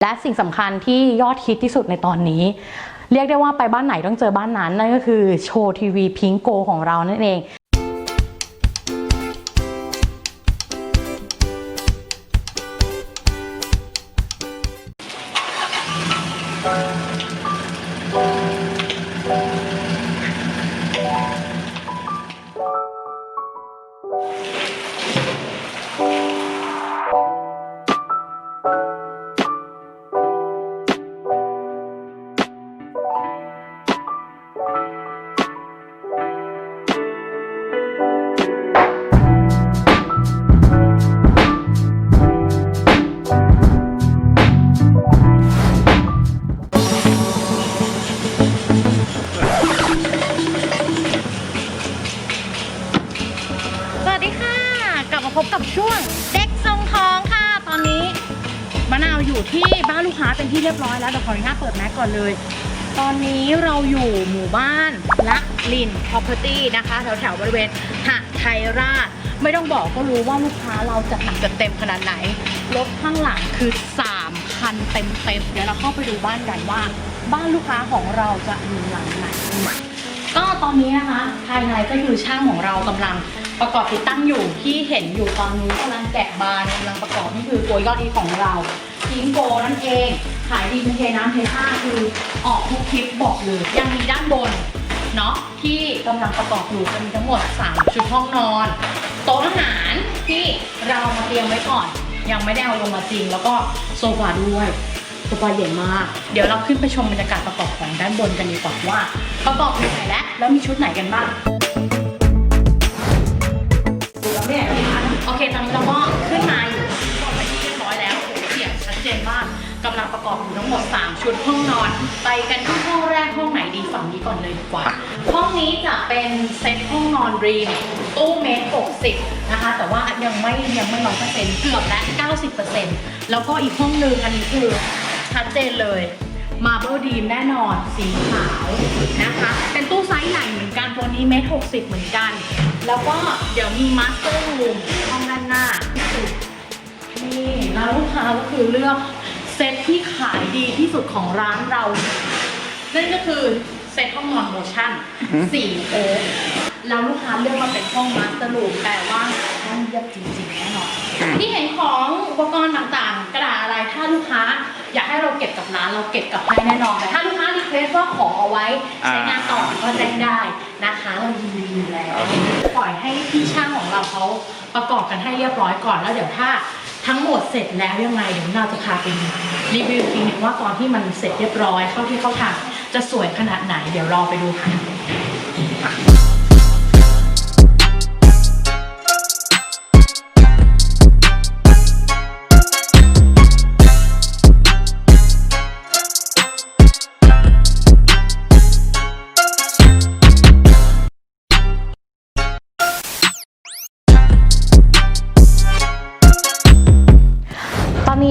และสิ่งสำคัญที่ยอดฮิตที่สุดในตอนนี้ เรียกได้ว่าไปบ้านไหนต้องเจอบ้านนั้นนั่นก็คือโชว์ทีวีพิงโกของเรานั่นเอง ที่เรียบร้อยแล้วเดี๋ยวขออนุญาตเปิดแมสก่อนเลย ตอนนี้เราอยู่หมู่บ้านละลิน property นะคะแถวแถวบริเวณหะไทยราช ไม่ต้องบอกก็รู้ว่าลูกค้าเราจะหนักจะเต็มขนาดไหน รถข้างหลังคือ 3 คันเต็มเต็มเดี๋ยวเราเข้าไปดูบ้านกันว่า บ้านลูกค้าของเราจะอยู่หลังไหนก็ตอนนี้นะคะภายในก็คือช่างของเรากำลังประกอบติดตั้งอยู่ที่เห็นอยู่ตอนนี้กำลังแกะบานกำลังประกอบนี่คือตัวยอดฮิตของเราทิงโกนั่นเอง ขายดีเป็นเทน้ำเทท่าคือออกทุกคลิปบอกเลย ยังมีด้านบนเนาะที่กำลังประกอบอยู่จะมีทั้งหมด 3 ชุดห้องนอน โต๊ะอาหารที่เรามาเตรียมไว้ก่อน ยังไม่ได้เอาลงมาจริง แล้วก็โซฟาด้วยโซฟาใหญ่มาก เดี๋ยวเราขึ้นไปชมบรรยากาศประกอบของด้านบนกันดีกว่าว่า ประกอบอยู่ไหนแล้วแล้วมีชุดไหนกันบ้างโอเคตอนนี้เราก็ อบอยู่ทั้งหมด 3 ชุดห้องนอน ไปกันที่ห้องแรกห้องไหนดีฝั่งนี้ก่อนเลยดีกว่า ห้องนี้จะเป็นเซ็ตห้องนอนรีมตู้เมตร60 นะคะ แต่ว่ายังไม่ยังไม่ร้อยเปอร์เซ็นต์เกือบและ90%แล้วก็อีกห้องนึงอันนี้คือชัดเจนเลยมาเบ l ดีมแน่นอนสีขาวนะคะ เป็นตู้ไซส์ใหญ่เหมือนกันตัวนี้เมตรหกสิบเหมือนกัน แล้วก็เดี๋ยวมีมาสเตอร์รูมห้องด้านหน้าที่สุดนี่แล้วลูกค้าก็คือเลือก เซตที่ขายดีที่สุดของร้านเรา นั่นก็คือเซตห้องนอนโมชั่นสี่โอ๊คแล้วลูกค้าเลือกมาเป็นห้องมาสเตอร์รูมแปลว่าห้องเยี่ยมจริงๆแน่นอนที่เห็นของอุปกรณ์ต่างๆ กระดาษอะไรถ้าลูกค้า อยากให้เราเก็บกับร้านเราเก็บกลับให้แน่นอนแต่ถ้าลูกค้ารีเควสว่าขอเอาไว้ใช้งานต่อก็แจ้งได้นะคะเรายินดีอยู่แล้วปล่อยให้พี่ช่างของเราเขาประกอบกันให้เรียบร้อยก่อนแล้วเดี๋ยวถ้า ทั้งหมดเสร็จแล้วยังไงเดี๋ยวเราจะพาไปรีวิวทีนึงว่าตอนที่มันเสร็จเรียบร้อยเข้าที่เข้าทางจะสวยขนาดไหนเดี๋ยวรอไปดูค่ะ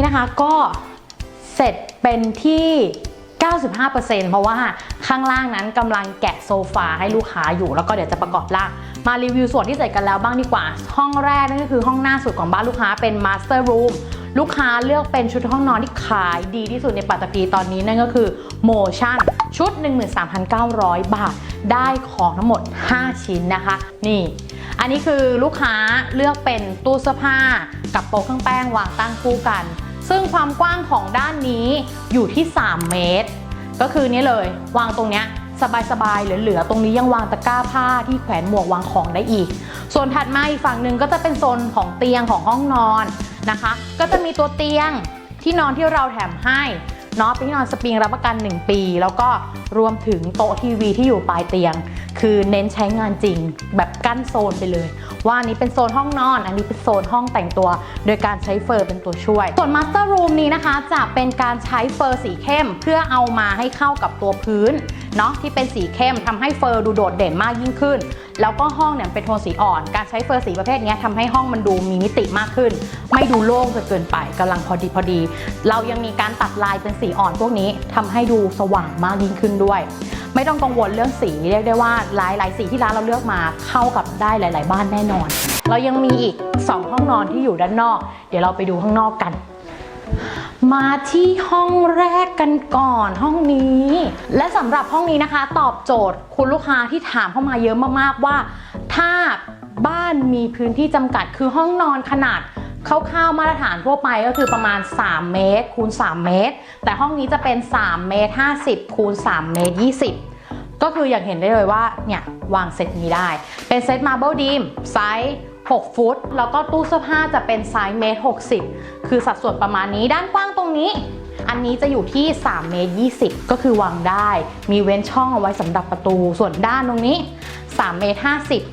นะคะก็เสร็จเป็นที่ 95%เพราะว่าข้างล่างนั้นกำลังแกะโซฟาให้ลูกค้าอยู่ แล้วก็เดี๋ยวจะประกอบร่าง มารีวิวส่วนที่เสร็จกันแล้วบ้างดีกว่า ห้องแรกนั่นก็คือห้องหน้าสุดของบ้านลูกค้าเป็น Master Room ลูกค้าเลือกเป็นชุดห้องนอนที่ขายดีที่สุดในปัตตภีตอนนี้นั่นก็คือ Motion ชุด 13,900 บาท ได้ของทั้งหมด 5 ชิ้นนะคะ นี่ อันนี้คือลูกค้าเลือกเป็นตู้เสื้อผ้ากับโต๊ะเครื่องแป้งวางตั้งคู่กัน ซึ่งความกว้างของด้านนี้อยู่ที่ 3 เมตร ก็คือนี้เลยวางตรงเนี้ยสบายๆเหลือๆตรงนี้ยังวางตะกร้าผ้าที่แขวนหมวกวางของได้อีก ส่วนถัดมาอีกฝั่งหนึ่งก็จะเป็นโซนของเตียงของห้องนอนนะคะ ก็จะมีตัวเตียงที่นอนที่เราแถมให้เนาะเป็นที่นอนสปริงรับประกัน 1 ปี แล้วก็รวมถึงโต๊ะทีวีที่อยู่ปลายเตียง คือเน้นใช้งานจริง แบบกั้นโซนไปเลย ว่าอันนี้เป็นโซนห้องนอน อันนี้เป็นโซนห้องแต่งตัว โดยการใช้เฟอร์เป็นตัวช่วย ส่วนมาสเตอร์รูมนี้นะคะ จะเป็นการใช้เฟอร์สีเข้ม เพื่อเอามาให้เข้ากับตัวพื้นเนาะที่เป็นสีเข้มทำให้เฟอร์ดูโดดเด่นมากยิ่งขึ้น แล้วก็ห้องเนี่ยเป็นโทนสีอ่อน การใช้เฟอร์สีประเภทนี้ทำให้ห้องมันดูมีมิติมากขึ้น ไม่ดูโล่งจนเกินไปกำลังพอดีพอดี เรายังมีการตัดลายเป็นสีอ่อนพวกนี้ทำให้ดูสว่างมากยิ่งขึ้นด้วย ไม่ต้องกังวลเรื่องสีเรียกได้ว่าหลายหลายสีที่ร้านเราเลือกมาเข้ากับได้หลาย ๆ บ้านแน่นอน เรายังมีอีก 2 ห้องนอนที่อยู่ด้านนอก เดี๋ยวเราไปดูข้างนอกกัน มาที่ห้องแรกกันก่อนห้องนี้ และสำหรับห้องนี้นะคะ ตอบโจทย์คุณลูกค้าที่ถามเข้ามาเยอะมากๆว่า ถ้าบ้านมีพื้นที่จำกัดคือห้องนอนขนาด คร่าวๆมาตรฐานทั่วไปก็คือประมาณ 3 เมตรคูณ 3 เมตร แต่ห้องนี้จะเป็น 3 เมตร 50 คูณ 3 เมตร 20 ก็คืออย่างเห็นได้เลยว่าเนี่ยวางเซตนี้ได้ เป็นเซตมาร์เบิลดีมไซส์6 ฟุต แล้วก็ตู้เสื้อผ้าจะเป็นไซส์เมตร 60 คือสัดส่วนประมาณนี้ด้านกว้างตรงนี้ อันนี้จะอยู่ที่3เมตร20 ก็คือวางได้ มีเว้นช่องเอาไว้สำหรับประตู ส่วนด้านตรงนี้3เมตร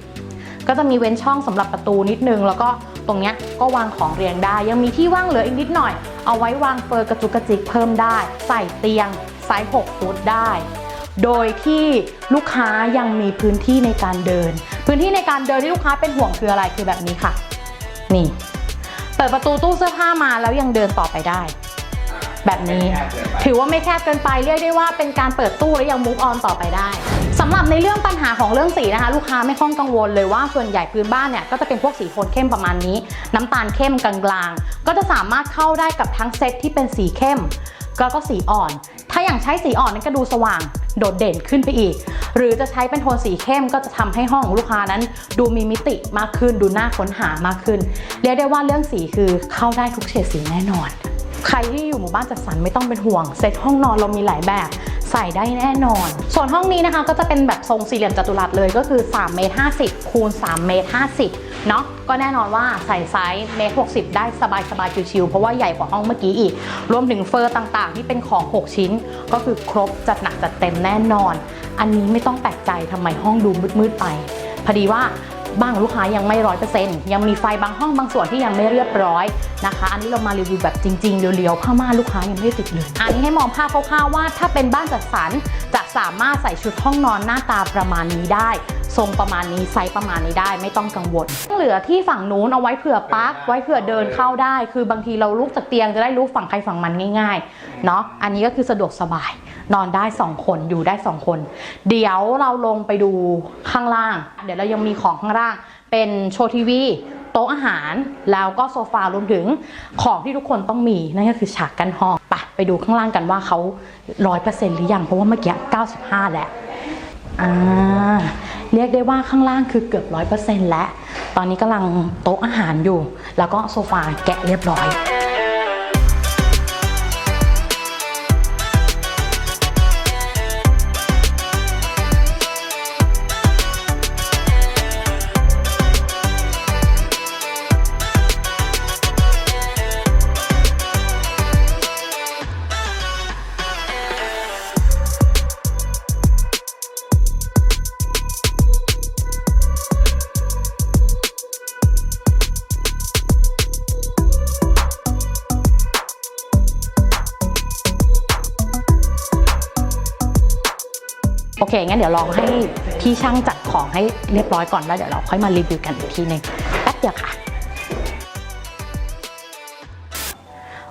50 ก็จะมีเว้นช่องสำหรับประตูนิดนึง แล้วก็ ตรงเนี้ยก็วางของเรียงได้ ยังมีที่ว่างเหลืออีกนิดหน่อย เอาไว้วางเฟอร์กระจุกกระจิกเพิ่มได้ ใส่เตียงไซส์6ฟุตได้ โดยที่ลูกค้ายังมีพื้นที่ในการเดิน พื้นที่ในการเดินที่ลูกค้าเป็นห่วงคืออะไรคือแบบนี้ค่ะ นี่ เปิดประตูตู้เสื้อผ้ามาแล้วยังเดินต่อไปได้ แบบนี้ ถือว่าไม่แคบเกินไปเรียกได้ว่าเป็นการเปิดตู้แล้วยังมุกออนต่อไปได้สำหรับในเรื่องปัญหาของเรื่องสีนะคะ ลูกค้าไม่ต้องกังวลเลยว่าส่วนใหญ่พื้นบ้านเนี่ยก็จะเป็นพวกสีโทนเข้มประมาณนี้ น้ำตาลเข้มกลางๆก็จะสามารถเข้าได้กับทั้งเซตที่เป็นสีเข้มแล้วก็สีอ่อน ถ้าอย่างใช้สีอ่อนนั้นก็ดูสว่างโดดเด่นขึ้นไปอีก หรือจะใช้เป็นโทนสีเข้มก็จะทำให้ห้องของลูกค้านั้น ดูมีมิติมากขึ้น ดูน่าค้นหามากขึ้น เรียกได้ว่าเรื่องสีคือเข้าได้ทุกเฉดสีแน่นอน ใครที่อยู่หมู่บ้านจัดสรรไม่ต้องเป็นห่วง เซตห้องนอนเรามีหลายแบบ ใส่ได้แน่นอน ส่วนห้องนี้นะคะก็จะเป็นแบบทรงสี่เหลี่ยมจัตุรัสเลยก็คือ3เมตร50คูณ3เมตร50เนาะก็แน่นอนว่าใส่ไซส์เมตร60 ได้สบายสบายๆชิวๆเพราะว่าใหญ่กว่าห้องเมื่อกี้อีก รวมถึงเฟอร์ต่างๆ ที่เป็นของ 6 ชิ้น ก็คือครบจัดหนักจัดเต็มแน่นอน อันนี้ไม่ต้องแปลกใจทำไมห้องดูมืดๆไปพอดีว่า บ้างลูกค้ายังไม่ร้อยเปอร์เซ็นต์ยังมีไฟบางห้องบางส่วนที่ยังไม่เรียบร้อยนะคะ อันนี้เรามารีวิวแบบจริงๆเรียวๆผ้าม่านลูกค้ายังไม่ติดเลยอันนี้ให้มองภาพคร่าวๆว่า ถ้าเป็นบ้านจัดสรรจะสามารถใส่ชุดห้องนอนหน้าตาประมาณนี้ได้ ทรงประมาณนี้ไซส์ประมาณนี้ได้ไม่ต้องกังวลเหลือที่ฝั่งนู้นเอาไว้เผื่อปลั๊กไว้เผื่อเดินเข้าได้ คือบางทีเราลุกจากเตียงจะได้ลุกฝั่งใครฝั่งมันง่ายๆเนาะอันนี้ก็คือสะดวกสบาย นอนได้ 2 คนอยู่ได้ 2 คน เดี๋ยวเราลงไปดูข้างล่าง เดี๋ยวเรายังมีของข้างล่าง เป็นโชว์ทีวีโต๊ะอาหารแล้วก็โซฟารวมถึงของที่ทุกคนต้องมี นั่นก็คือฉากกันห้องไปไปดูข้างล่างกันว่าเขาร้อยเปอร์เซ็นต์หรือยังเพราะว่าเมื่อกี้95แหละอ่าเรียกได้ว่าข้างล่างคือเกือบร้อยเปอร์เซ็นต์แล้ว ตอนนี้กำลังโต๊ะอาหารอยู่ แล้วก็โซฟาแกะเรียบร้อย เคงั้นเดี๋ยวลองให้พี่ช่างจัดของให้เรียบร้อยก่อนแล้วเดี๋ยวเราค่อยมารีวิวกันอีกทีหนึ่งแป๊บเดียวค่ะ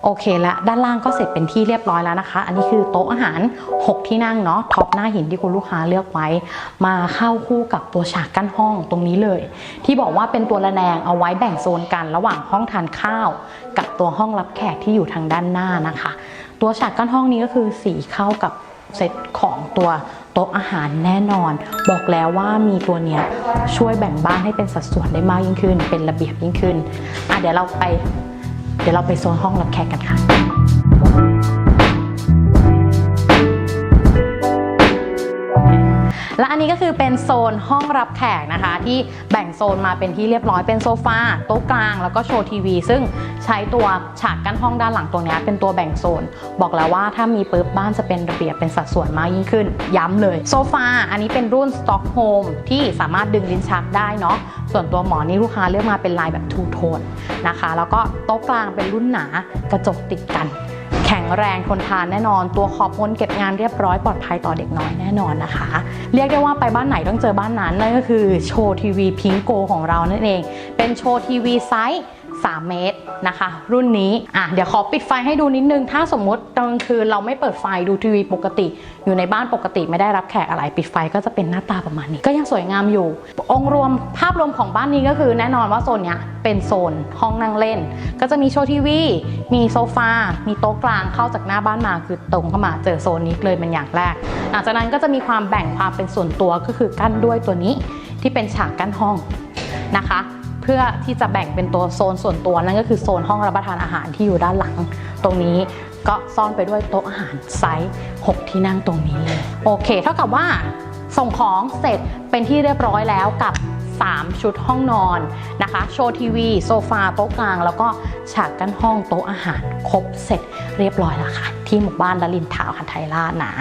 โอเคแล้วด้านล่างก็เสร็จเป็นที่เรียบร้อยแล้วนะคะ อันนี้คือโต๊ะอาหาร 6 ที่นั่งเนาะท็อปหน้าหินที่คุณลูกค้าเลือกไว้ มาเข้าคู่กับตัวฉากกั้นห้องตรงนี้เลย ที่บอกว่าเป็นตัวระแนงเอาไว้แบ่งโซนกันระหว่างห้องทานข้าว กับตัวห้องรับแขกที่อยู่ทางด้านหน้านะคะ ตัวฉากกั้นห้องนี้ก็คือสีเข้ากับเซตของตัว โต๊ะอาหารแน่นอน บอกแล้วว่ามีตัวเนี้ยช่วยแบ่งบ้านให้เป็นสัดส่วนได้มากยิ่งขึ้น เป็นระเบียบยิ่งขึ้นอะเดี๋ยวเราไป เดี๋ยวเราไปโซนห้องรับแขกกันค่ะ ก็คือเป็นโซนห้องรับแขกนะคะ ที่แบ่งโซนมาเป็นที่เรียบร้อยเป็นโซฟาโต๊ะกลาง แล้วก็โชว์ทีวี ซึ่งใช้ตัวฉากกั้นห้องด้านหลังตัวนี้เป็นตัวแบ่งโซน บอกแล้วว่าถ้ามีปุ๊บบ้านจะเป็นระเบียบเป็นสัดส่วนมากยิ่งขึ้น ย้ำเลยโซฟาอันนี้เป็นรุ่นสต็อกโฮมที่สามารถดึงลิ้นชักได้เนาะส่วนตัวหมอนี่ลูกค้าเลือกมาเป็นลายแบบทูโทนนะคะ แล้วก็โต๊ะกลางเป็นรุ่นหนากระจกติดกัน แข็งแรงทนทานแน่นอน ตัวขอบม้นเก็บงานเรียบร้อยปลอดภัยต่อเด็กน้อยแน่นอนนะคะ เรียกได้ว่าไปบ้านไหนต้องเจอบ้านนั้นนั่นก็คือโชว์ทีวีพิงโกของเรานั่นเอง เป็นโชว์ทีวีไซส์ 3 เมตรนะคะ รุ่นนี้อะเดี๋ยวขอปิดไฟให้ดูนิดนึง ถ้าสมมติตอนกลางคืนเราไม่เปิดไฟดูทีวีปกติ อยู่ในบ้านปกติไม่ได้รับแขกอะไรปิดไฟก็จะเป็นหน้าตาประมาณนี้ ก็ยังสวยงามอยู่ องค์รวมภาพรวมของบ้านนี้ก็คือแน่นอนว่าโซนเนี้ยเป็นโซนห้องนั่งเล่น ก็จะมีโชว์ทีวี มีโซฟา มีโต๊ะกลางเข้าจากหน้าบ้านมาคือตรงเข้ามาเจอโซนนี้เลยเป็นอย่างแรก หลังจากนั้นก็จะมีความแบ่งความเป็นส่วนตัวก็คือกั้นด้วยตัวนี้ที่เป็นฉากกั้นห้องนะคะ เพื่อที่จะแบ่งเป็นตัวโซนส่วนตัวนั่นก็คือโซนห้องรับประทานอาหารที่อยู่ด้านหลัง ตรงนี้ก็ซ่อนไปด้วยโต๊ะอาหารไซส์6 ที่นั่งตรงนี้เลยโอเค เท่ากับว่าส่งของเสร็จเป็นที่เรียบร้อยแล้วกับ 3 ชุดห้องนอนนะคะ โชว์ทีวี โซฟาโต๊ะกลาง แล้วก็ฉากกั้นห้องโต๊ะอาหารครบเสร็จเรียบร้อยแล้วค่ะ ที่หมู่บ้านดลินทาวน์คันไทยราชนะ